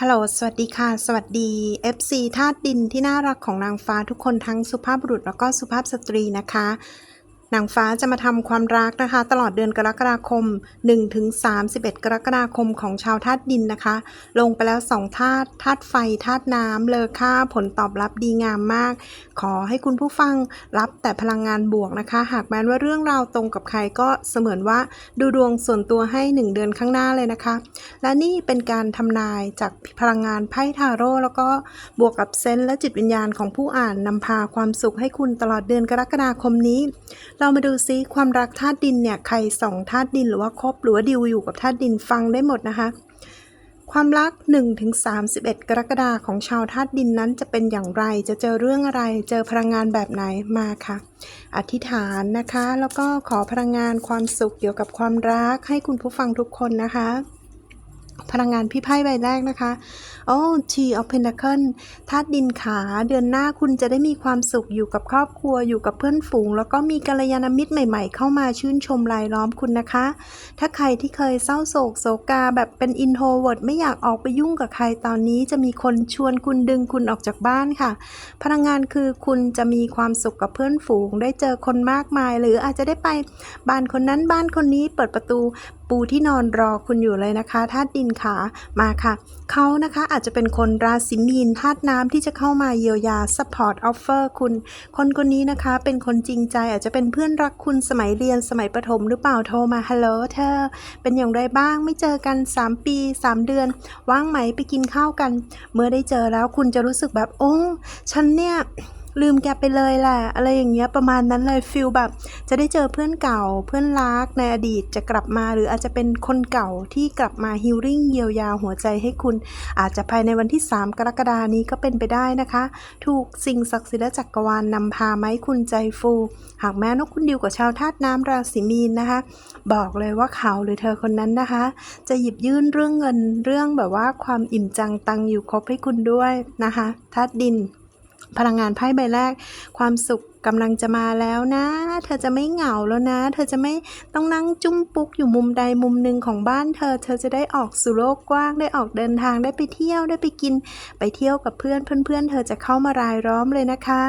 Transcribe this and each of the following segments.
ฮัลโหล สวัสดีค่ะ สวัสดี FC ธาตุดินที่น่ารักของนางฟ้าทุกคนทั้งสุภาพบุรุษแล้วก็สุภาพสตรีนะคะ นางฟ้าจะมาทำความรักนะคะ ตลอดเดือนกรกฎาคม 1-31 กรกฎาคมของชาวธาตุดินนะคะ ลงไปแล้ว2ธาตุธาตุไฟธาตุน้ำเลอค่าผลตอบรับดีงามมาก ขอให้คุณผู้ฟังรับแต่พลังงานบวกนะคะ หากแม้ว่าเรื่องราวตรงกับใครก็เสมือนว่าดูดวงส่วนตัวให้ 1 เดือนข้างหน้าเลยนะคะ และนี่เป็นการทำนายจากพลังงานไพ่ทาโร่แล้วก็บวกกับเซนและจิตวิญญาณของผู้อ่านนำพาความสุขให้คุณตลอดเดือนกรกฎาคมนี้เรามาดูซิความรักธาตุดินเนี่ยใครสองธาตุดินหรือว่าคบหรือว่าดิวอยู่กับธาตุดินฟังได้หมดนะคะ ความรัก 1-31 กรกฎาคมของชาวธาตุดินนั้นจะเป็นอย่างไรจะเจอเรื่องอะไร เจอพลังงานแบบไหนมาค่ะ อธิษฐานนะคะ แล้วก็ขอพลังงานความสุขเกี่ยวกับความรักให้คุณผู้ฟังทุกคนนะคะ พลังงานพี่ไพ่ใบแรกนะคะ โอ้ T of Pentacle ธาตุดินขาเดือนหน้าคุณจะได้มีความสุขอยู่กับครอบครัวอยู่กับเพื่อนฝูง แล้วก็มีกัลยาณมิตรใหม่ ๆ เข้ามาชื่นชมรายล้อมคุณนะคะ ถ้าใครที่เคยเศร้าโศกโศกาแบบเป็น introvert ไม่อยากออกไปยุ่งกับใครตอนนี้จะมีคนชวนคุณดึงคุณออกจากบ้านค่ะ พลังงานคือคุณจะมีความสุขกับเพื่อนฝูง ได้เจอคนมากมาย หรืออาจจะได้ไปบ้านคนนั้นบ้านคนนี้เปิดประตูปูที่นอนรอคุณอยู่เลยนะคะธาตุดินขามาค่ะ เขานะคะอาจจะเป็นคนราศีมีนธาตุน้ำที่จะเข้ามาเยียวยา support offer คุณ คนคนนี้นะคะเป็นคนจริงใจอาจจะเป็นเพื่อนรักคุณสมัยเรียนสมัยประถมหรือเปล่าโทรมาฮัลโหลเธอ เป็นอย่างไรบ้างไม่เจอกัน 3 ปี 3 เดือน ว่างไหมไปกินข้าวกัน เมื่อได้เจอแล้วคุณจะรู้สึกแบบโอ้ฉันเนี่ย ลืมแกไปเลยแหละอะไรอย่างเงี้ยประมาณนั้นเลยฟิลแบบ จะได้เจอเพื่อนเก่าเพื่อนรักในอดีตจะกลับมาหรืออาจจะเป็นคนเก่าที่กลับมาฮิลลิ่งเยียวยาหัวใจให้คุณ อาจจะภายในวันที่ 3 กรกฎานี้ก็เป็นไปได้นะคะ ถูกสิ่งศักดิ์สิทธิ์และจักรวาลนนำพาไหมคุณใจฟู หากแม้นกคุณดิวกับชาวธาตุน้ำราศีมีนนะคะ บอกเลยว่าเขาหรือเธอคนนั้นนะคะ จะหยิบยื่นเรื่องเงินเรื่องแบบว่าความอิ่มจังตังอยู่ครบให้คุณด้วยนะคะธาตุดิน พลังงานไพ่ใบแรก ความสุขกำลังจะมาแล้วนะ เธอจะไม่เหงาแล้วนะ เธอจะไม่ต้องนั่งจุ้มปุ๊กอยู่มุมใดมุมหนึ่งของบ้านเธอ เธอจะได้ออกสู่โลกกว้าง ได้ออกเดินทาง ได้ไปเที่ยว ได้ไปกิน ไปเที่ยวกับเพื่อน เพื่อนๆเธอจะเข้ามารายล้อมเลยนะคะ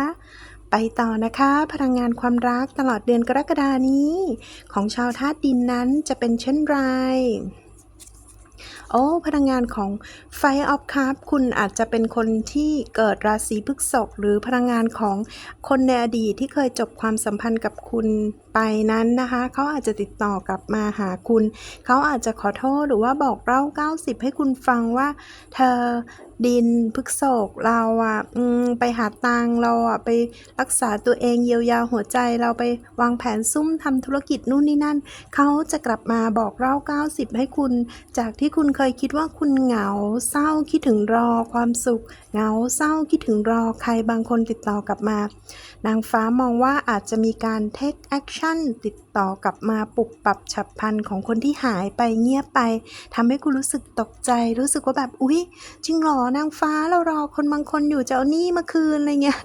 ไปต่อนะคะ พลังงานความรักตลอดเดือนกรกฎานี้ ของชาวธาตุดินนั้นจะเป็นเช่นไร โอ้ พลังงานของ Fire of Cup คุณอาจจะเป็นคนที่เกิดราศีพฤษภหรือพลังงานของคนในอดีตที่เคยจบความสัมพันธ์กับคุณไปนั้นนะคะ เขาอาจจะติดต่อกลับมาหาคุณ เขาอาจจะขอโทษหรือว่าบอกเล่า 90 ให้คุณฟังว่า เธอ ดินพฤกษกเราอะไปหาตังเราอะไปรักษาตัวเองเยียวยาหัวใจเราไปวางแผนซุ่มทำธุรกิจนู่นนี่นั่น เขาจะกลับมาบอกเล่า 90 ให้คุณ จากที่คุณเคยคิดว่าคุณเหงาเศร้าคิดถึงรอความสุข เหงาเศร้าคิดถึงรอใครบางคนติดต่อกลับมา นางฟ้ามองว่าอาจจะมีการ take action ติดต่อกลับมาปรับปรับฉับพลันของคนที่หายไปเงียบไปทำให้คุณรู้สึกตกใจ รู้สึกว่าแบบอุ๊ยจริงหรอนางฟ้าเรารอคนบางคนอยู่จะเอานี้มาคืนอะไรเงี้ย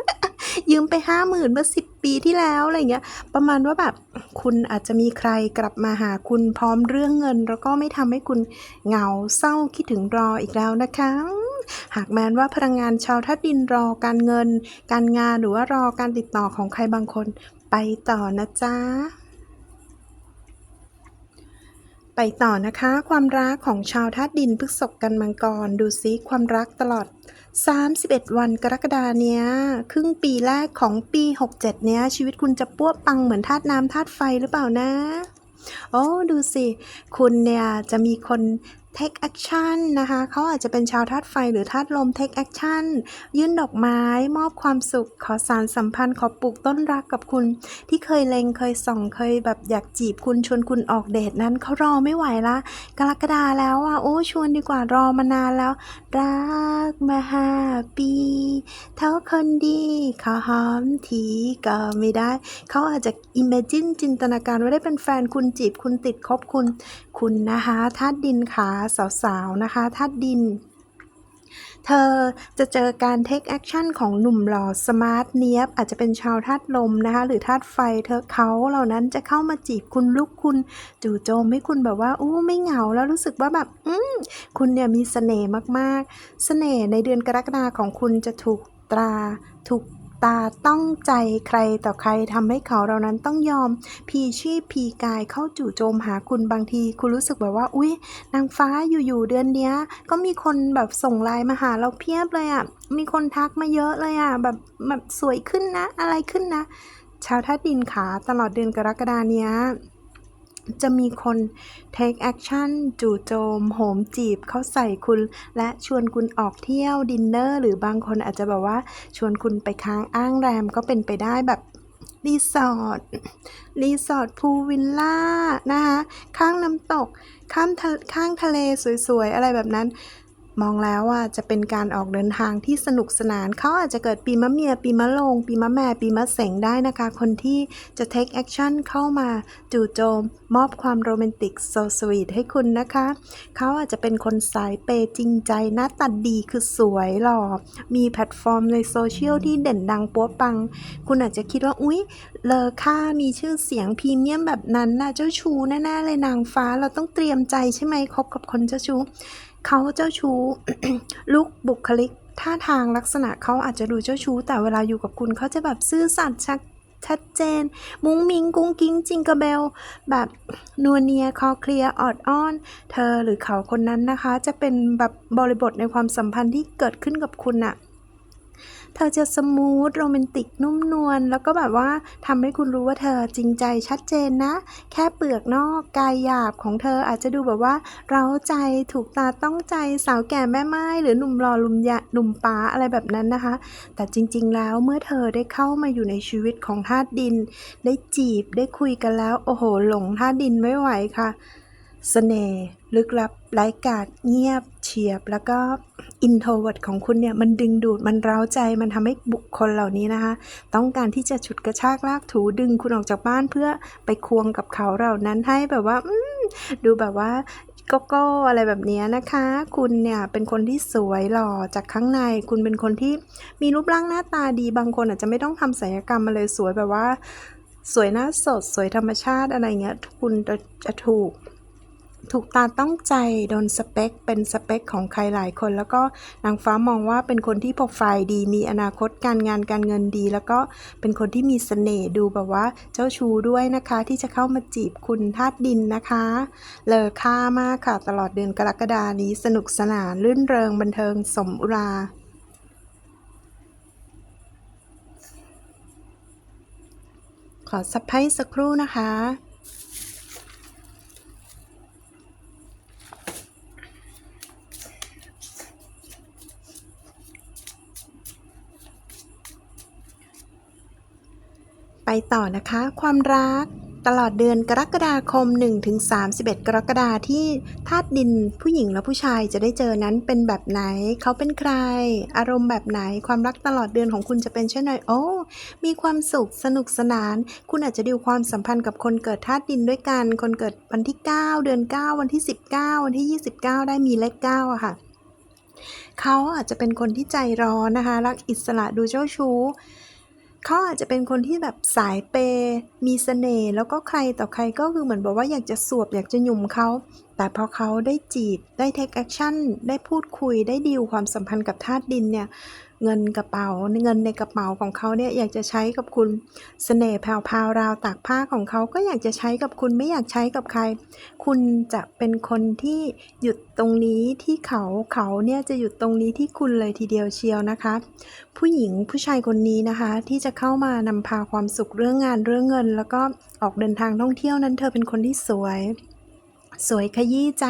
ยืมไปห้าหมื่นเมื่อสิบปีที่แล้วอะไรเงี้ย ประมาณว่าแบบคุณอาจจะมีใครกลับมาหาคุณพร้อมเรื่องเงิน แล้วก็ไม่ทำให้คุณเหงาเศร้าคิดถึงรออีกแล้วนะคะ หากแม้นว่าพลังงานชาวธาตุดินรอการเงิน การงานหรือว่ารอการติดต่อของใครบางคนไปต่อนะจ๊ะไปต่อนะคะ ความรักของชาวธาตุดินพฤษภกันมังกร ดูซิความรักตลอด 31 วันกรกฎาเนี้ย ครึ่งปีแรกของปี 67 เนี้ย ชีวิตคุณจะปั้วปังเหมือนธาตุน้ำธาตุไฟหรือเปล่านะ โอ้ ดูสิ คุณเนี่ยจะมีคน take action นะคะเขาอาจจะเป็นชาวธาตุไฟหรือธาตุลม take action ยื่นดอกไม้ มอบความสุข ขอสารสัมพันธ์ ขอปลูกต้นรักกับคุณ ที่เคยเลงเคยส่องเคยแบบอยากจีบคุณชวนคุณออกเดทนั้นเขารอไม่ไหวละกรกฎาแล้วอะโอ้ชวนดีกว่ารอมานานแล้ว รักมาห้าปีเท่าคนดีเขาหอมทีก็ไม่ได้ เขาอาจจะ imagine จินตนาการว่าได้เป็นแฟนคุณจีบคุณติดคบคุณ คุณนะคะธาตุดินขาสาวๆนะคะธาตุดิน เธอจะเจอการ take action ของหนุ่มหล่อสมาร์ทเนียบอาจจะเป็นชาวธาตุลมนะคะหรือธาตุไฟ เธอเขาเหล่านั้นจะเข้ามาจีบคุณลุกคุณ จู่โจมให้คุณแบบว่าอู้ไม่เหงาแล้วรู้สึกว่าแบบ อืมคุณเนี่ยมีเสน่ห์มากๆเสน่ห์ในเดือนกรกฎาของคุณจะถูกตราถูก ตาต้องใจใครต่อใครทำให้เขาเรานั้นต้องยอม พีชีพพีกายเข้าจู่โจมหาคุณบางที คุณรู้สึกแบบว่า อุ๊ย นางฟ้าอยู่ๆเดือนเนี้ย ก็มีคนแบบส่งไลน์มาหาเราเพียบเลยอะ่ะ มีคนทักมาเยอะเลยอะ่ะแบบแบบสวยขึ้นนะ อะไรขึ้นนะ ชาวธาดินขาตลอดเดือนกรกฎาเนี้ย จะมีคน take action จู่โจม โหมจีบเข้าใส่คุณ และชวนคุณออกเที่ยวดินเนอร์ หรือบางคนอาจจะแบบว่า ชวนคุณไปค้างอ้างแรมก็เป็นไปได้แบบรีสอร์ท รีสอร์ทพูลวิลล่านะคะ ข้างน้ำตก ข้ามทะข้างทะเลสวยๆ อะไรแบบนั้น มองแล้วอะจะเป็นการออกเดินทางที่สนุกสนาน เขาอาจจะเกิดปีมะเมีย ปีมะโรงปีมะแม่ ปีมะเสงได้นะคะ คนที่จะ take action เข้ามาจู่โจม มอบความโรแมนติกโซสวีทให้คุณนะคะ เขาอาจจะเป็นคนสายเปย์จริงใจหน้าตาดีคือสวยหล่อ มีแพลตฟอร์มในโซเชียลที่เด่นดังปัวปัง คุณอาจจะคิดว่า อุ๊ย เลอค่ามีชื่อเสียงพรีเมียมแบบนั้นน่ะเจ้าชู้แน่ๆเลยนางฟ้าเราต้องเตรียมใจใช่ไหมคบกับคนเจ้าชู้ เขาเจ้าชู้ลุกบุคลิกท่าทางลักษณะเขาอาจจะดูเจ้าชู้ แต่เวลาอยู่กับคุณเขาจะแบบซื่อสัตย์ชัดชัดเจน มุ้งมิงกุ้งกิ้งจิงกระเบล แบบนัวเนียคอเคลียออดอ้อน เธอหรือเขาคนนั้นนะคะ จะเป็นแบบบริบทในความสัมพันธ์ที่เกิดขึ้นกับคุณอะ เธอจะสมูทโรแมนติกนุ่มนวลแล้วก็แบบว่าทำให้คุณรู้ว่าเธอจริงใจชัดเจนนะ แค่เปลือกนอกกายหยาบของเธออาจจะดูแบบว่า เร้าใจถูกตาต้องใจสาวแก่แม่ไม้หรือหนุ่มหล่อหนุ่มยะหนุ่มป๋าอะไรแบบนั้นนะคะ แต่จริงๆแล้วเมื่อเธอได้เข้ามาอยู่ในชีวิตของธาตุดิน ได้จีบได้คุยกันแล้ว โอ้โหหลงธาตุดินไม่ไหวค่ะเสน่ห์ลึกลับไร้กาดเงียบ ฉียบ แล้วก็อินโทรเวิร์ดของคุณเนี่ยมันดึงดูดมันเร้าใจมันทำให้บุคคลเหล่านี้นะคะ ต้องการที่จะฉุดกระชากลากถูดึงคุณออกจากบ้านเพื่อไปควงกับเขาเหล่านั้นให้แบบว่าดูแบบว่าโกโก้อะไรแบบนี้นะคะ คุณเนี่ยเป็นคนที่สวยหล่อจากข้างใน คุณเป็นคนที่มีรูปร่างหน้าตาดีบางคนอาจจะไม่ต้องทำศัลยกรรมมาเลยสวยแบบว่า สวยหน้าสดสวยธรรมชาติอะไรเงี้ยคุณจะจะถูก ถูกตาต้องใจโดนสเปค เป็นสเปคของใครหลายคน แล้วก็นางฟ้ามองว่าเป็นคนที่โปรไฟล์ดีมีอนาคตการงานการเงินดี แล้วก็เป็นคนที่มีเสน่ห์ดูแบบว่าเจ้าชู้ด้วยนะคะ ที่จะเข้ามาจีบคุณธาตุดินนะคะ เลอค่ามากค่ะ ตลอดเดือนกรกฎานี้สนุกสนานรื่นเริงบันเทิงสมอุราขอสับไพ่สักครู่นะคะ ไปต่อนะคะ ความรัก ตลอดเดือนกรกฎาคม 1-31 กรกฎาที่ธาตุดินผู้หญิงและผู้ชายจะได้เจอนั้นเป็นแบบไหน เขาเป็นใคร อารมณ์แบบไหนความรักตลอดเดือนของคุณจะเป็นเช่นไรโอ้มีความสุขสนุกสนาน คุณอาจจะดิวความสัมพันธ์กับคนเกิดธาตุดินด้วยกัน คนเกิดวันที่ 9 เดือน 9 วันที่ 19 วันที่ 29 ได้มีเลข9อะค่ะเขาอาจจะเป็นคนที่ใจร้อนนะคะ รักอิสระดูเจ้าชู้ เขาอาจจะเป็นคนที่แบบสายเปย์มีเสน่ห์แล้วก็ใครต่อใครก็คือเหมือนบอกว่าอยากจะสวบอยากจะหยุ่มเขา แต่พอเขาได้จีบได้เทคแอคชั่นได้พูดคุยได้ดีลความสัมพันธ์กับธาตุดินเนี่ย เงินกระเป๋าเงินในกระเป๋าของเขาเนี่ยอยากจะใช้กับคุณเสน่ห์แผ่วๆราวตากผ้าของเขาก็อยากจะใช้กับคุณไม่อยากใช้กับใคร คุณจะเป็นคนที่หยุดตรงนี้ที่เขาเขาเนี่ยจะหยุดตรงนี้ที่คุณเลยทีเดียวเชียวนะคะ ผู้หญิงผู้ชายคนนี้นะคะ ที่จะเข้ามานำพาความสุขเรื่องงานเรื่องเงิน แล้วก็ออกเดินทางท่องเที่ยวนั้นเธอเป็นคนที่สวย สวยขยี้ใจ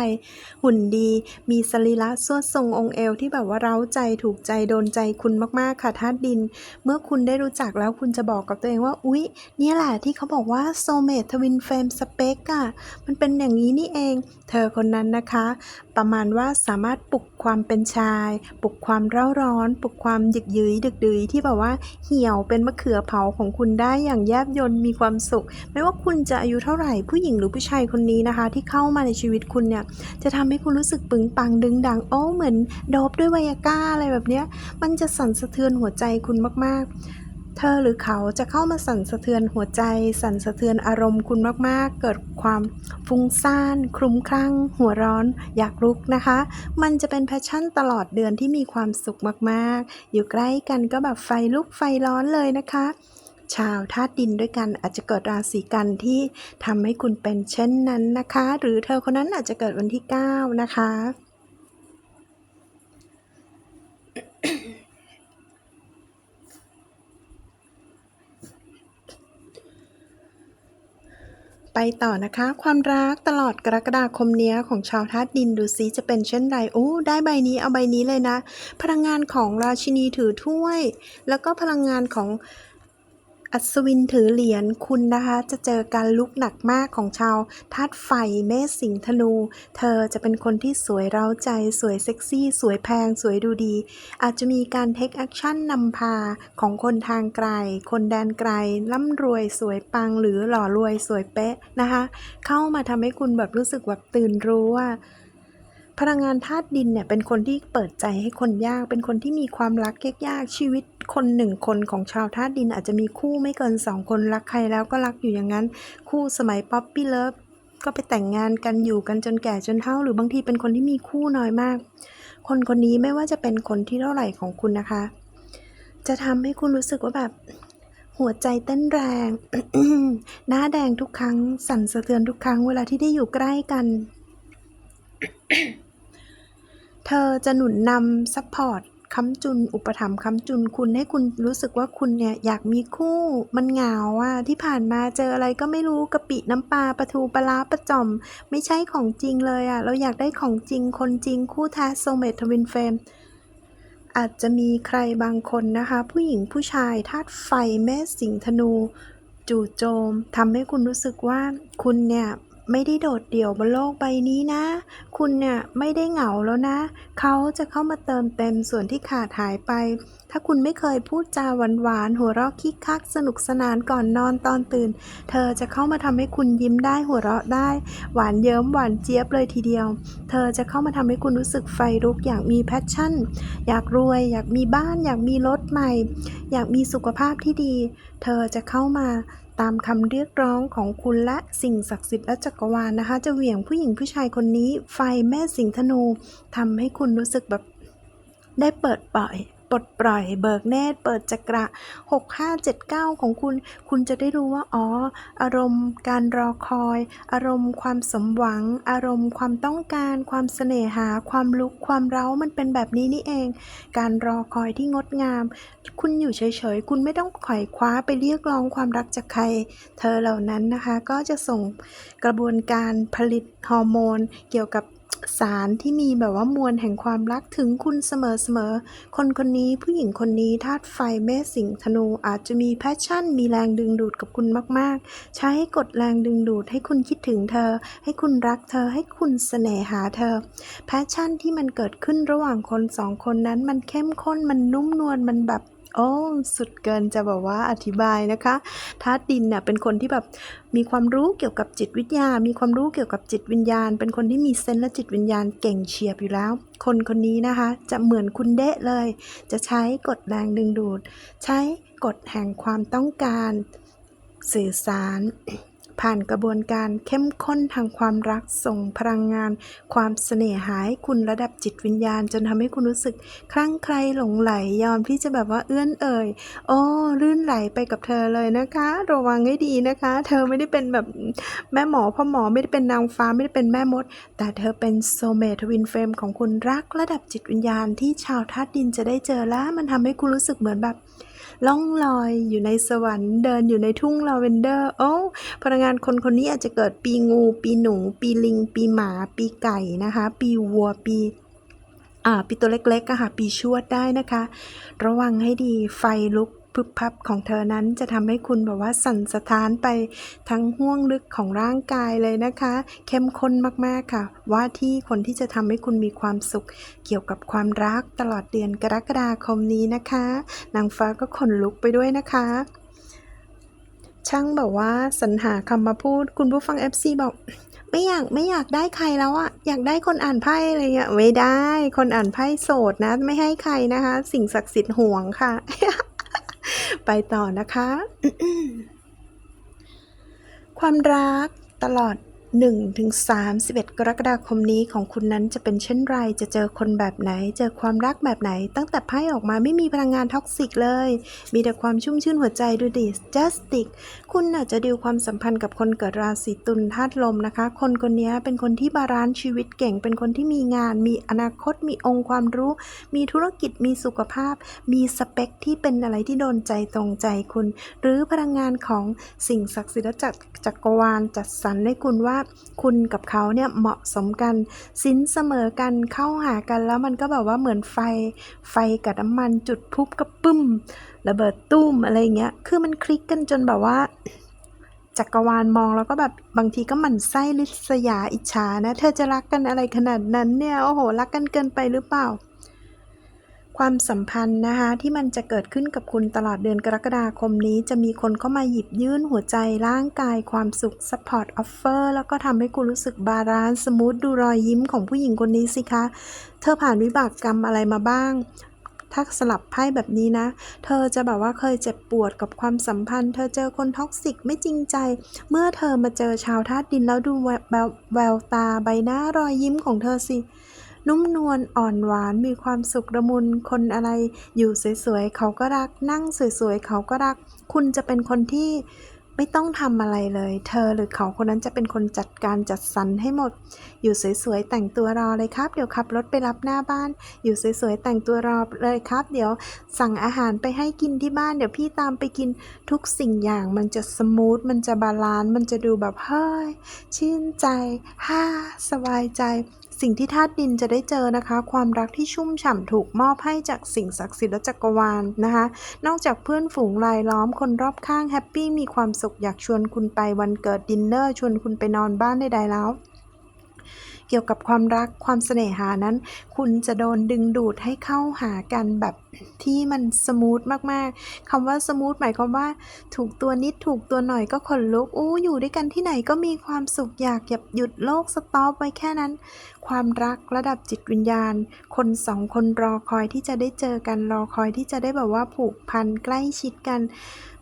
หุ่นดี มีสรีระสวดทรงองค์เอวที่แบบว่าเร้าใจถูกใจโดนใจคุณมากๆค่ะธาตุดิน เมื่อคุณได้รู้จักแล้วคุณจะบอกกับตัวเองว่า อุ๊ย เนี่ยแหละที่เขาบอกว่าโซเมททวินเฟรมสเปกอะมันเป็นอย่างนี้นี่เอง เธอคนนั้นนะคะ ประมาณว่าสามารถปลุกความเป็นชาย ปลุกความเร่าร้อน ปลุกความหยึกยืยดึกดืยที่แบบว่าเหี่ยวเป็นมะเขือเผาของคุณได้อย่างแยบยลมีความสุข ไม่ว่าคุณจะอายุเท่าไหร่ผู้หญิงหรือผู้ชายคนนี้นะคะ ที่เข้ามาในชีวิตคุณเนี่ยจะทำให้คุณรู้สึกปึงปังดึงดังโอ้เหมือนโดบด้วยไวอาก้าอะไรแบบเนี้ยมันจะสั่นสะเทือนหัวใจคุณมากๆ เธอหรือเขาจะเข้ามาสั่นสะเทือนหัวใจ สั่นสะเทือนอารมณ์คุณมากๆ เกิดความฟุ้งซ่าน คลุ้มคลั่ง หัวร้อน อยากลุกนะคะ มันจะเป็นแพชชั่นตลอดเดือนที่มีความสุขมากๆ อยู่ใกล้กันก็แบบไฟลุกไฟร้อนเลยนะคะชาวธาตุดินด้วยกันอาจจะเกิดราศีกันที่ทำให้คุณเป็นเช่นนั้นนะคะ หรือเธอคนนั้นอาจจะเกิดวันที่ 9 นะคะ ไปต่อนะคะ ความรักตลอดกรกฎาคมเนี้ยของชาวธาตุดินดูซิจะเป็นเช่นไรโอ้ได้ใบนี้เอาใบนี้เลยนะ พลังงานของราชินีถือถ้วย แล้วก็พลังงานของ อัศวินถือเหรียญคุณนะคะ จะเจอการลุกหนักมากของชาวธาตุไฟเมษสิงธนู เธอจะเป็นคนที่สวยเร้าใจ สวยเซ็กซี่ สวยแพง สวยดูดี อาจจะมีการเทคแอคชั่นนำพาของคนทางไกล คนแดนไกลร่ำรวยสวยปังหรือหล่อรวยสวยเป๊ะนะคะ เข้ามาทำให้คุณแบบรู้สึกแบบตื่นรู้ว่า พลังงานธาตุดินเนี่ยเป็นคนที่เปิดใจให้คนยาก เป็นคนที่มีความรักยากๆชีวิตคนหนึ่งคนของชาวธาตุดินอาจจะมีคู่ไม่เกินสองคนรักใครแล้วก็รักอยู่อย่างนั้น คู่สมัยป๊อปปี้เลิฟก็ไปแต่งงานกันอยู่กันจนแก่จนเฒ่า หรือบางทีเป็นคนที่มีคู่น้อยมาก คนคนนี้ไม่ว่าจะเป็นคนที่เท่าไหร่ของคุณนะคะ จะทำให้คุณรู้สึกว่าแบบ หัวใจเต้นแรง หน้าแดงทุกครั้ง สั่นสะเทือนทุกครั้ง เวลาที่ได้อยู่ใกล้กัน เธอจะหนุนนำซัพพอร์ตค้ำจุน อุปถัมภ์ค้ำจุนคุณให้คุณรู้สึกว่าคุณเนี่ยอยากมีคู่ มันเหงาอะที่ผ่านมาเจออะไรก็ไม่รู้กะปิน้ำปลาปลาทูปลาร้าปลาจอม ไม่ใช่ของจริงเลยอะเราอยากได้ของจริงคนจริงคู่แท้โซเมททวินเฟมอาจจะมีใครบางคนนะคะ ผู้หญิงผู้ชายธาตุไฟเมษสิงห์ธนู จู่โจมทำให้คุณรู้สึกว่าคุณเนี่ย ไม่ได้โดดเดี่ยวบนโลกใบนี้นะ คุณเนี่ยไม่ได้เหงาแล้วนะ เขาจะเข้ามาเติมเต็มส่วนที่ขาดหายไป ถ้าคุณไม่เคยพูดจาหวานๆหัวเราะคิกคักสนุกสนานก่อนนอนตอนตื่น เธอจะเข้ามาทำให้คุณยิ้มได้หัวเราะได้ หวานเยิ้มหวานเจี๊ยบเลยทีเดียว เธอจะเข้ามาทำให้คุณรู้สึกไฟลุกอยากมีแพชชั่น อยากรวย อยากมีบ้าน อยากมีรถใหม่ อยากมีสุขภาพที่ดี เธอจะเข้ามา ตามคำเรียกร้องของคุณและสิ่งศักดิ์สิทธิ์และจักรวาลนะคะ จะเหวี่ยงผู้หญิงผู้ชายคนนี้ ไฟแม่สิงห์ธนูทำให้คุณรู้สึกแบบได้เปิดปล่อย ปลดปล่อยเบิกเนตรเปิดจักระ 6579 ของคุณ คุณจะได้รู้ว่าอ๋ออารมณ์การรอคอย อารมณ์ความสมหวัง อารมณ์ความต้องการ ความเสน่หา ความลุกความเร้ามันเป็นแบบนี้นี่เอง การรอคอยที่งดงาม คุณอยู่เฉยๆ คุณไม่ต้องไขว่คว้าไปเรียกร้องความรักจากใคร เธอเหล่านั้นนะคะ ก็จะส่งกระบวนการผลิตฮอร์โมนเกี่ยวกับ สารที่มีแบบว่ามวลแห่งความรักถึงคุณเสมอๆคนคนนี้ผู้หญิงคนนี้ธาตุไฟเมษสิงธนูอาจจะมีแพชชั่น มีแรงดึงดูดกับคุณมาก ๆ ใช้กดแรงดึงดูดให้คุณคิดถึงเธอ ให้คุณรักเธอให้คุณเสน่หาเธอ แพชชั่นที่มันเกิดขึ้นระหว่างคนสองคนนั้นมันเข้มข้นมันนุ่มนวลมันแบบ โอ้สุดเกินจะแบบว่าอธิบายนะคะธาตุดินเนี่ยเป็นคนที่แบบมีความรู้เกี่ยวกับจิตวิทยา มีความรู้เกี่ยวกับจิตวิญญาณ เป็นคนที่มีเซนส์และจิตวิญญาณเก่งเฉียบอยู่แล้ว คนคนนี้นะคะ จะเหมือนคุณเดะเลย จะใช้กฎแรงดึงดูด ใช้กฎแห่งความต้องการ สื่อสาร ผ่านกระบวนการเข้มข้นทางความรักส่งพลังงาน ความเสน่หาให้คุณระดับจิตวิญญาณ จนทำให้คุณรู้สึกคลั่งไคล้หลงไหลยอมที่จะแบบว่าเอื้อนเอ่ยโอ้ลื่นไหลไปกับเธอเลยนะคะ ระวังให้ดีนะคะ เธอไม่ได้เป็นแบบแม่หมอพ่อหมอไม่ได้เป็นนางฟ้าไม่ได้เป็นแม่มด แต่เธอเป็นโซเมทวินเฟรมของคุณรักระดับจิตวิญญาณที่ชาวธาตุดินจะได้เจอแล้วมันทำให้คุณรู้สึกเหมือนแบบ ล่องลอยอยู่ในสวรรค์เดินอยู่ในทุ่งลาเวนเดอร์ โอ้พลังงานคนคนนี้อาจจะเกิดปีงู ปีหนู ปีลิง ปีหมา ปีไก่นะคะ ปีวัว ปีอ่าปีตัวเล็กๆอะค่ะ ปีชวดได้นะคะ ระวังให้ดีไฟลุก พึบพับของเธอนั้นจะทำให้คุณแบบว่าสั่นสะท้านไปทั้งห้วงลึกของร่างกายเลยนะคะ เข้มข้นมากๆค่ะ ว่าที่คนที่จะทำให้คุณมีความสุข เกี่ยวกับความรักตลอดเดือนกรกฎาคมนี้นะคะ นางฟ้าก็ขนลุกไปด้วยนะคะช่างแบบว่าสรรหาคำมาพูด คุณผู้ฟัง FC บอกไม่อยากไม่อยากได้ใครแล้วอะอยากได้คนอ่านไพ่อะไรเงี้ยไม่ได้ คนอ่านไพ่โสดนะ ไม่ให้ใครนะคะ สิ่งศักดิ์สิทธิ์ห่วงค่ะ ไปต่อนะคะ ความรักตลอด 1ถึง31 กรกฎาคมนี้ของคุณนั้นจะเป็นเช่นไร จะเจอคนแบบไหน เจอความรักแบบไหน ตั้งแต่ไพ่ออกมาไม่มีพลังงานท็อกซิกเลย มีแต่ความชุ่มชื่นหัวใจดูดิ justic คุณอาจจะดิวความสัมพันธ์กับคนเกิดราศีตุลธาตุลมนะคะ คนคนนี้เป็นคนที่บาลานซ์ชีวิตเก่ง เป็นคนที่มีงาน มีอนาคต มีองค์ความรู้ มีธุรกิจ มีสุขภาพ มีสเปคที่เป็นอะไรที่โดนใจตรงใจคุณ หรือพลังงานของสิ่งศักดิ์สิทธิ์จักรจักรวาลจัดสรรให้คุณว่าคุณกับเขาเนี่ยเหมาะสมกันสินเสมอกันเข้าหากันแล้วมันก็แบบว่าเหมือนไฟ ไฟกับน้ำมันจุดพุบกับปึ้มระเบิดตุ้มอะไรเงี้ยคือมันคลิกกันจนแบบว่าจักรวาลมองแล้วก็แบบบางทีก็หมั่นไส้ลิษยาอิจฉานะ เธอจะรักกันอะไรขนาดนั้นเนี่ย โอ้โห รักกันเกินไปหรือเปล่า ความสัมพันธ์นะคะที่มันจะเกิดขึ้นกับคุณตลอดเดือนกรกฎาคมนี้ จะมีคนเข้ามาหยิบยื่นหัวใจร่างกายความสุข support offer แล้วก็ทำให้คุณรู้สึกบาลานซ์สมูทดูรอยยิ้มของผู้หญิงคนนี้สิคะ เธอผ่านวิบากกรรมอะไรมาบ้างถ้าสลับไพ่แบบนี้นะ เธอจะแบบว่าเคยเจ็บปวดกับความสัมพันธ์ เธอเจอคนท็อกซิกไม่จริงใจ เมื่อเธอมาเจอชาวธาตุดินแล้วดูแววแววแววตาใบหน้ารอยยิ้มของเธอสิ นุ่มนวลอ่อนหวานมีความสุขระมุนคนอะไรอยู่สวยๆเขาก็รัก นั่งสวยๆเขาก็รัก คุณจะเป็นคนที่ไม่ต้องทำอะไรเลย เธอหรือเขาคนนั้นจะเป็นคนจัดการจัดสรรให้หมด อยู่สวยๆแต่งตัวรอเลยครับ เดี๋ยวขับรถไปรับหน้าบ้าน อยู่สวยๆแต่งตัวรอเลยครับ เดี๋ยวสั่งอาหารไปให้กินที่บ้าน เดี๋ยวพี่ตามไปกินทุกสิ่งอย่างมันจะสมูทมันจะบาลานซ์มันจะดูแบบเฮ้ยชื่นใจฮ่าสบายใจ สิ่งที่ธาตุดินจะได้เจอนะคะ ความรักที่ชุ่มฉ่ำถูกมอบให้จากสิ่งศักดิ์สิทธิ์และจักรวาลนะคะ นอกจากเพื่อนฝูงรายล้อมคนรอบข้างแฮปปี้มีความสุขอยากชวนคุณไปวันเกิดดินเนอร์ชวนคุณไปนอนบ้านใดๆแล้ว เกี่ยวกับความรักความเสน่หานั้น คุณจะโดนดึงดูดให้เข้าหากันแบบที่มันสมูทมากๆคำว่าสมูทหมายความว่า ถูกตัวนิดถูกตัวหน่อยก็ขนลุกอู้อยู่ด้วยกันที่ไหนก็มีความสุขอยากหยับหยุดโลกสต็อปไว้แค่นั้น ความรักระดับจิตวิญญาณ คนสองคนรอคอยที่จะได้เจอกันรอคอยที่จะได้แบบว่าผูกพันใกล้ชิดกัน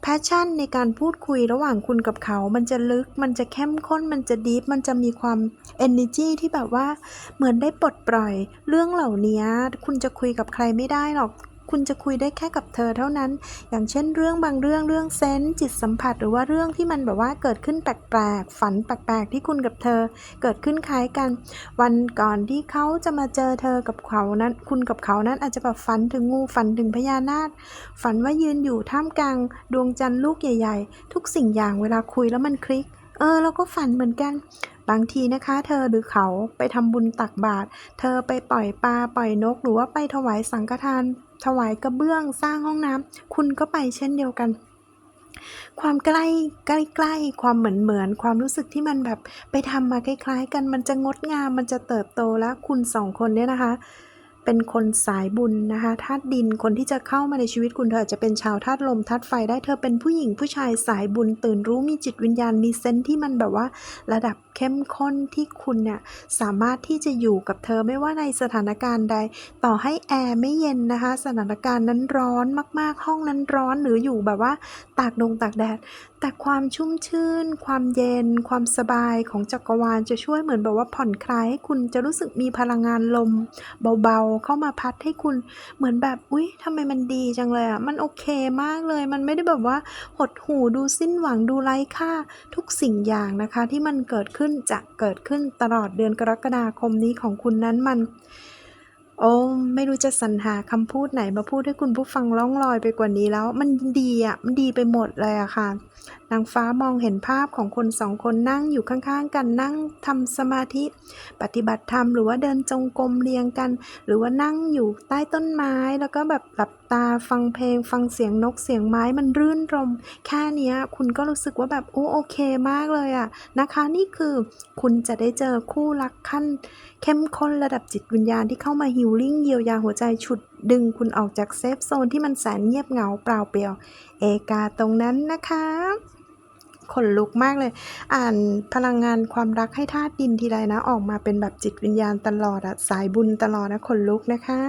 แพชชั่นในการพูดคุยระหว่างคุณกับเขา มันจะลึก มันจะเข้มข้น มันจะดีฟ มันจะมีความ energy ที่แบบว่า เหมือนได้ปลดปล่อย เรื่องเหล่านี้คุณจะคุยกับใครไม่ได้หรอก คุณจะคุยได้แค่กับเธอเท่านั้น อย่างเช่นเรื่องบางเรื่องเรื่องเซนส์จิตสัมผัส หรือว่าเรื่องที่มันแบบว่าเกิดขึ้นแปลกๆฝันแปลกๆ ที่คุณกับเธอ เกิดขึ้นคล้ายกัน วันก่อนที่เขาจะมาเจอเธอกับเขานั้น คุณกับเขานั้นอาจจะแบบฝันถึงงูฝันถึงพญานาคฝันว่ายืนอยู่ท่ามกลางดวงจันทร์ลูกใหญ่ ๆ ทุกสิ่งอย่างเวลาคุยแล้วมันคลิกเออเราก็ฝันเหมือนกัน บางทีนะคะ เธอหรือเขาไปทำบุญตักบาตรเธอไปปล่อยปลาปล่อยนก หรือว่าไปถวายสังฆทาน ถวายกระเบื้องสร้างห้องน้ำคุณก็ไปเช่นเดียวกัน ความใกล้ใกล้ใกล้ความเหมือนเหมือนความรู้สึกที่มันแบบไปทำมาคล้ายๆกันมันจะงดงามมันจะเติบโตแล้วคุณสองคนเนี่ยนะคะเป็นคนสายบุญนะคะธาตุดินคนที่จะเข้ามาในชีวิตคุณเธออาจจะเป็นชาวธาตุลมธาตุไฟได้เธอเป็นผู้หญิงผู้ชายสายบุญตื่นรู้มีจิตวิญญาณมีเซนที่มันแบบว่าระดับ เข้มข้นที่คุณเนี่ยสามารถที่จะอยู่กับเธอไม่ว่าในสถานการณ์ใด ต่อให้แอร์ไม่เย็นนะคะ สถานการณ์นั้นร้อนมากๆ ห้องนั้นร้อนหรืออยู่แบบว่าตากดงตากแดด แต่ความชุ่มชื่น ความเย็น ความสบายของจักรวาลจะช่วยเหมือนแบบว่าผ่อนคลายให้คุณจะรู้สึกมีพลังงานลม เบาๆ เข้ามาพัดให้คุณเหมือนแบบอุ๊ยทำไมมันดีจังเลยอะมันโอเคมากเลย มันไม่ได้แบบว่าหดหูดูสิ้นหวังดูไร้ค่าทุกสิ่งอย่างนะคะที่มันเกิดขึ้นจะเกิดขึ้นตลอดเดือนกรกฎาคมนี้ของคุณนั้นมัน โอ้ไม่รู้จะสรรหาคำพูดไหนมาพูดให้คุณผู้ฟังล่องลอยไปกว่านี้แล้ว มันดีอะมันดีไปหมดเลยอะค่ะ นางฟ้ามองเห็นภาพของคนสองคนนั่งอยู่ข้างๆกันนั่งทำสมาธิ ปฏิบัติธรรมหรือว่าเดินจงกรมเรียงกัน หรือว่านั่งอยู่ใต้ต้นไม้แล้วก็แบบหลับตาฟังเพลง ฟังเสียงนกเสียงไม้มันรื่นรม แค่นี้คุณก็รู้สึกว่าแบบโอ้โอเคมากเลยอะนะคะ นี่คือคุณจะได้เจอคู่รักขั้น เข้มข้นระดับจิตวิญญาณที่เข้ามาฮิลลิ่งเยียวยาหัวใจฉุดดึงคุณออกจากเซฟโซนที่มันแสนเงียบเหงาเปล่าเปลี่ยว เอกาตรงนั้นนะคะ ขนลุกมากเลย อ่านพลังงานความรักให้ธาตุดินทีไรนะ ออกมาเป็นแบบจิตวิญญาณตลอดอะสายบุญตลอดนะขนลุกนะคะ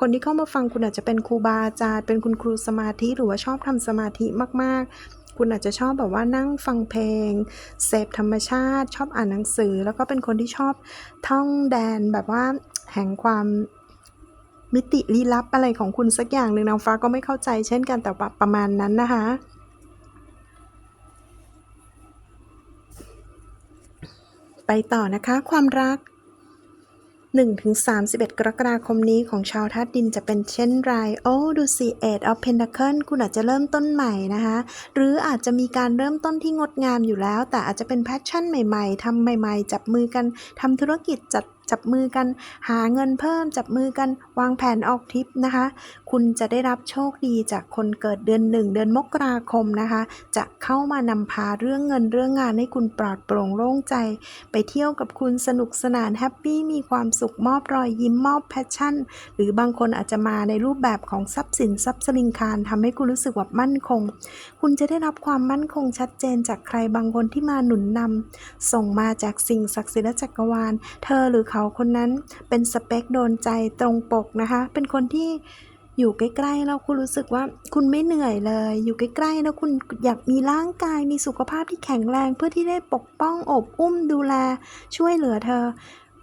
คนที่เข้ามาฟังคุณอาจจะเป็นครูบาอาจารย์เป็นคุณครูสมาธิหรือว่าชอบทำสมาธิมาก ๆคุณอาจจะชอบแบบว่านั่งฟังเพลง เสพธรรมชาติ ชอบอ่านหนังสือ แล้วก็เป็นคนที่ชอบท่องแดนแบบว่าแห่งความมิติลี้ลับอะไรของคุณสักอย่างหนึ่งนางฟ้าก็ไม่เข้าใจเช่นกันแต่ประมาณนั้นนะคะ ไปต่อนะคะความรัก 1-31 กรกฎาคมนี้ของชาวธาตุดินจะเป็นเช่นไร โอ้ดูสิเอ็ดออฟเพน a เคิลคุณอาจจะเริ่มต้นใหม่นะคะ หรืออาจจะมีการเริ่มต้นที่งดงามอยู่แล้ว แต่อาจจะเป็นแพชชั่นใหม่ๆทำใหม่ ๆ จับมือกันทำธุรกิจจัดจับมือกันหาเงินเพิ่มจับมือกัน วางแผนออกทริปนะคะ คุณจะได้รับโชคดีจากคนเกิดเดือนหนึ่งเดือนมกราคมนะคะ จะเข้ามานำพาเรื่องเงินเรื่องงานให้คุณปลอดโปร่งโล่งใจ ไปเที่ยวกับคุณสนุกสนานแฮปปี้มีความสุขมอบรอยยิ้มมอบแพชชั่น หรือบางคนอาจจะมาในรูปแบบของทรัพย์สินทรัพย์สลิงคารทำให้คุณรู้สึกว่ามั่นคง คุณจะได้รับความมั่นคงชัดเจนจากใครบางคนที่มาหนุนนำส่งมาจากสิ่งศักดิ์สิทธิ์และจักรวาล เธอหรือเขาคนนั้นเป็นสเปคโดนใจตรงปกนะคะ เป็นคนที่อยู่ใกล้ๆแล้วคุณรู้สึกว่าคุณไม่เหนื่อยเลย อยู่ใกล้ๆแล้วคุณอยากมีร่างกาย มีสุขภาพที่แข็งแรง เพื่อที่ได้ปกป้องอบอุ้มดูแลช่วยเหลือเธอ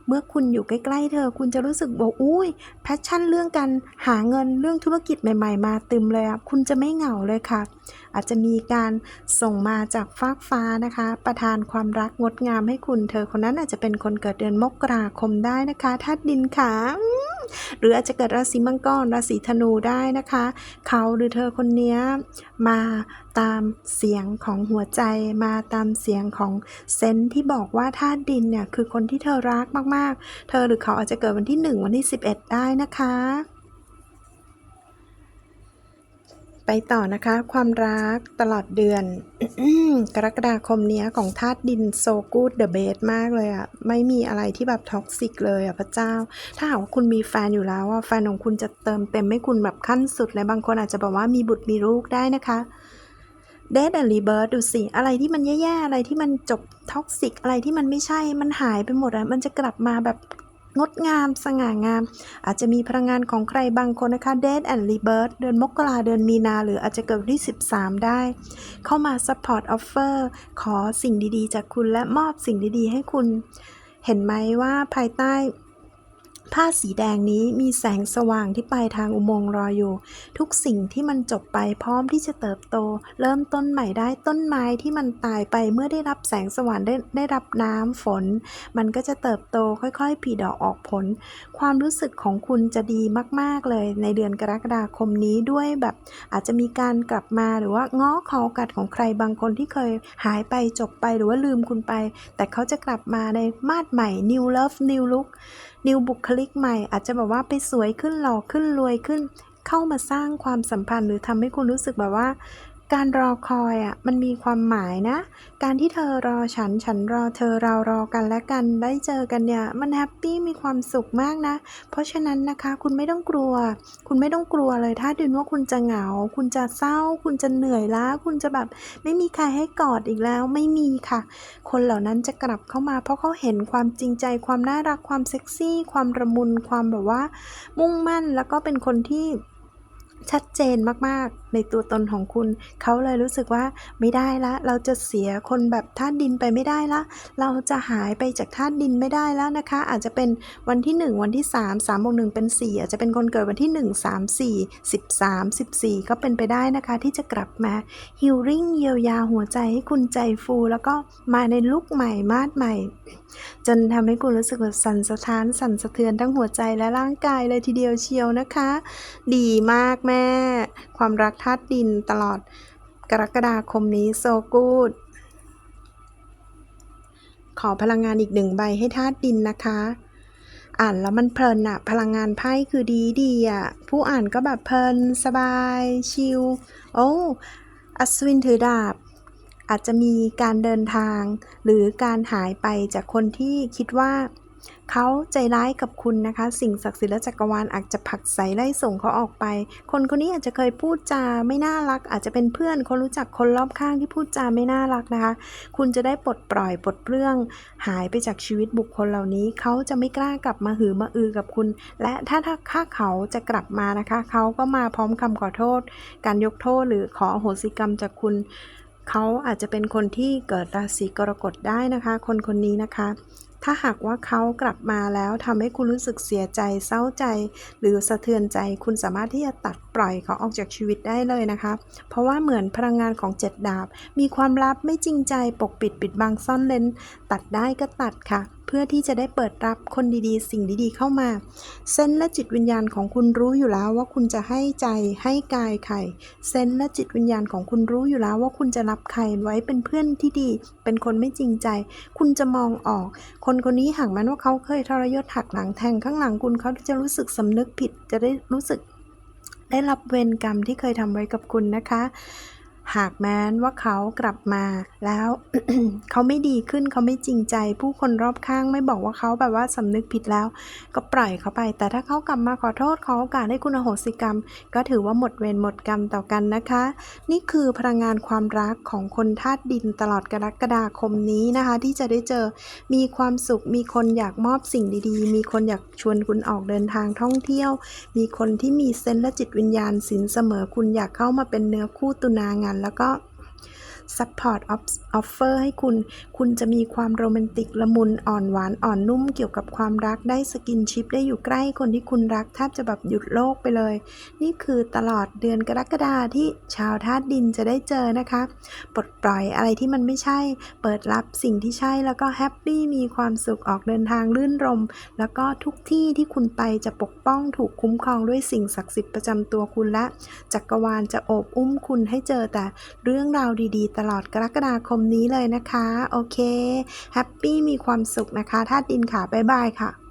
เมื่อคุณอยู่ใกล้ๆเธอ คุณจะรู้สึกบอกอุ้ยแพชชั่นเรื่องการหาเงินเรื่องธุรกิจใหม่ ๆ มาตึมเลยอะคุณจะไม่เหงาเลยค่ะอาจจะมีการส่งมาจากฟากฟ้านะคะ ประทานความรักงดงามให้คุณเธอคนนั้นอาจจะเป็นคนเกิดเดือนมกราคมได้นะคะธาตุดินค่ะหรืออาจจะเกิดราศีมังกรราศีธนูได้นะคะ เขาหรือเธอคนนี้มาตามเสียงของหัวใจ มาตามเสียงของเซนที่บอกว่าธาตุดินเนี่ยคือคนที่เธอรักมากๆ เธอหรือเขาอาจจะเกิดวันที่ 1 วันที่ 11 ได้นะคะ ไปต่อนะคะ ความรักตลอดเดือนกรกฎาคมเนี้ยของธาตุดินโซกูดเดอะเบสมากเลยอะไม่มีอะไรที่แบบท็อกซิกเลยอะพระเจ้า ถ้าหากว่าคุณมีแฟนอยู่แล้วอะแฟนของคุณจะเติมเต็มให้คุณแบบขั้นสุดเลยบางคนอาจจะบอกว่ามีบุตรมีลูกได้นะคะเด a แอนด์รีเบิร์ดูสิ อะไรที่มันแย่ ๆ อะไรที่มันจบท็อกซิก อะไรที่มันไม่ใช่มันหายไปหมดอะมันจะกลับมาแบบ งดงาม สง่างาม อาจจะมีพลังงานของใครบางคนนะคะ Dead and Rebirth เดือนมกราเดือนมีนา หรืออาจจะเกิดที่ 13 ได้ เข้ามา Support Offer ขอสิ่งดีๆ จากคุณและมอบสิ่งดีๆ ให้คุณ เห็นไหมว่าภายใต้ ผ้าสีแดงนี้มีแสงสว่างที่ปลายทางอุโมงค์รออยู่ ทุกสิ่งที่มันจบไปพร้อมที่จะเติบโต เริ่มต้นใหม่ได้ต้นไม้ที่มันตายไปเมื่อได้รับแสงสว่างได้ได้รับน้ำฝน มันก็จะเติบโตค่อยๆผลิดอกออกผล ความรู้สึกของคุณจะดีมากๆเลย ในเดือนกรกฎาคมนี้ด้วยแบบ อาจจะมีการกลับมาหรือว่าง้อขอกาสของใครบางคนที่เคยหายไปจบไปหรือว่าลืมคุณไป แต่เขาจะกลับมาในมาดใหม่ new love new look นิวบุคลิกใหม่อาจจะแบบว่าไปสวยขึ้นหล่อขึ้นรวยขึ้น เข้ามาสร้างความสัมพันธ์หรือทำให้คุณรู้สึกแบบว่า การรอคอยอะมันมีความหมายนะ การที่เธอรอฉันฉันรอเธอเรารอกันและกันได้เจอกันเนี่ยมันแฮปปี้มีความสุขมากนะ เพราะฉะนั้นนะคะคุณไม่ต้องกลัว คุณไม่ต้องกลัวเลยถ้าดินว่าคุณจะเหงา คุณจะเศร้า คุณจะเหนื่อยล้าคุณจะแบบไม่มีใครให้กอดอีกแล้วไม่มีค่ะ คนเหล่านั้นจะกลับเข้ามา เพราะเขาเห็นความจริงใจความน่ารักความเซ็กซี่ ความระมุนความแบบว่า มุ่งมั่นแล้วก็เป็นคนที่ชัดเจนมากๆ ในตัวตนของคุณ เขาเลยรู้สึกว่าไม่ได้ละ เราจะเสียคนแบบธาตุดินไปไม่ได้ละ เราจะหายไปจากธาตุดินไม่ได้แล้วนะคะ อาจจะเป็นวันที่ 1 วันที่ 3 3บวก1เป็น 4 อาจจะเป็นคนเกิดวันที่ 1 3 4 13 14 ก็เป็นไปได้นะคะ ที่จะกลับมาฮิลลิ่งเยียวยาหัวใจให้คุณใจฟู แล้วก็มาในลุคใหม่มาดใหม่ จนทำให้คุณรู้สึกแบบสั่นสะท้านสั่นสะเทือนทั้งหัวใจและร่างกายเลยทีเดียวเชียวนะคะ ดีมากแม่ ความรักธาตุดินตลอดกรกฎาคมนี้โซกูดขอพลังงานอีกหนึ่งใบให้ธาตุดินนะคะ อ่านแล้วมันเพลินอะพลังงานไพ่คือดีดีอะผู้อ่านก็แบบเพลินสบายชิลโอ้อัศวินถือดาบ อาจจะมีการเดินทาง หรือการหายไปจากคนที่คิดว่า เขาใจร้ายกับคุณนะคะ สิ่งศักดิ์สิทธิ์และจักรวาลอาจจะผลักไสไล่ส่งเขาออกไป คนคนนี้อาจจะเคยพูดจาไม่น่ารัก อาจจะเป็นเพื่อนคนรู้จักคนรอบข้างที่พูดจาไม่น่ารักนะคะ คุณจะได้ปลดปล่อยปลดเปลื้อง หายไปจากชีวิตบุคคลเหล่านี้ เขาจะไม่กล้ากลับมาหือมาอือกับคุณ และถ้าถ้าค่าเขาจะกลับมานะคะ เขาก็มาพร้อมคำขอโทษ การยกโทษหรือขออโหสิกรรมจากคุณเขาอาจจะเป็นคนที่เกิดราศีกรกฎได้นะคะ คนคนนี้นะคะ ถ้าหากว่าเขากลับมาแล้วทำให้คุณรู้สึกเสียใจเศร้าใจ หรือสะเทือนใจ คุณสามารถที่จะตัดปล่อยเขาออกจากชีวิตได้เลยนะคะ เพราะว่าเหมือนพลังงานของเจ็ดดาบ มีความลับไม่จริงใจปกปิดปิดบังซ่อนเลนตัดได้ก็ตัดค่ะ เพื่อที่จะได้เปิดรับคนดีๆ สิ่งดีๆ เข้ามา เซนและจิตวิญญาณของคุณรู้อยู่แล้วว่าคุณจะให้ใจให้กายใครเซนและจิตวิญญาณของคุณรู้อยู่แล้วว่าคุณจะรับใครไว้เป็นเพื่อนที่ดี เป็นคนไม่จริงใจ คุณจะมองออก คนคนนี้หากแม้นว่าเขาเคยทรยศหักหลังแทงข้างหลังคุณเขาจะรู้สึกสำนึกผิดจะได้รู้สึกได้รับเวรกรรมที่เคยทำไว้กับคุณนะคะ หากแม้นว่าเขากลับมาแล้วเขาไม่ดีขึ้นเขาไม่จริงใจ ผู้คนรอบข้างไม่บอกว่าเขาแบบว่าสำนึกผิดแล้ว ก็ปล่อยเขาไป แต่ถ้าเขากลับมาขอโทษขอโอกาสให้คุณอโหสิกรรม ก็ถือว่าหมดเวรหมดกรรมต่อกันนะคะ นี่คือพลังงานความรักของคนธาตุดินตลอดกรกฎาคมนี้นะคะ ที่จะได้เจอมีความสุขมีคนอยากมอบสิ่งดีๆ มีคนอยากชวนคุณออกเดินทางท่องเที่ยว มีคนที่มีเซนและจิตวิญญาณสินเสมอคุณอยากเข้ามาเป็นเนื้อคู่ตุนางานแล้วก็ Support Offer ให้คุณ คุณจะมีความโรแมนติกละมุนอ่อนหวานอ่อนนุ่มเกี่ยวกับความรักได้สกินชิปได้อยู่ใกล้คนที่คุณรักแทบจะแบบหยุดโลกไปเลย นี่คือตลอดเดือนกรกฎาที่ชาวธาตุดินจะได้เจอนะคะ ปลดปล่อยอะไรที่มันไม่ใช่ เปิดรับสิ่งที่ใช่แล้วก็แฮปปี้มีความสุขออกเดินทางลื่นรม แล้วก็ทุกที่ที่คุณไปจะปกป้องถูกคุ้มครองด้วยสิ่งศักดิ์สิทธิ์ประจำตัวคุณและ จักรวาลจะโอบอุ้มคุณให้เจอแต่เรื่องราวดีๆตลอดกรกฎาคมนี้เลยนะคะ โอเค แฮปปี้มีความสุขนะคะธาตุดินค่ะ บ๊ายบายค่ะ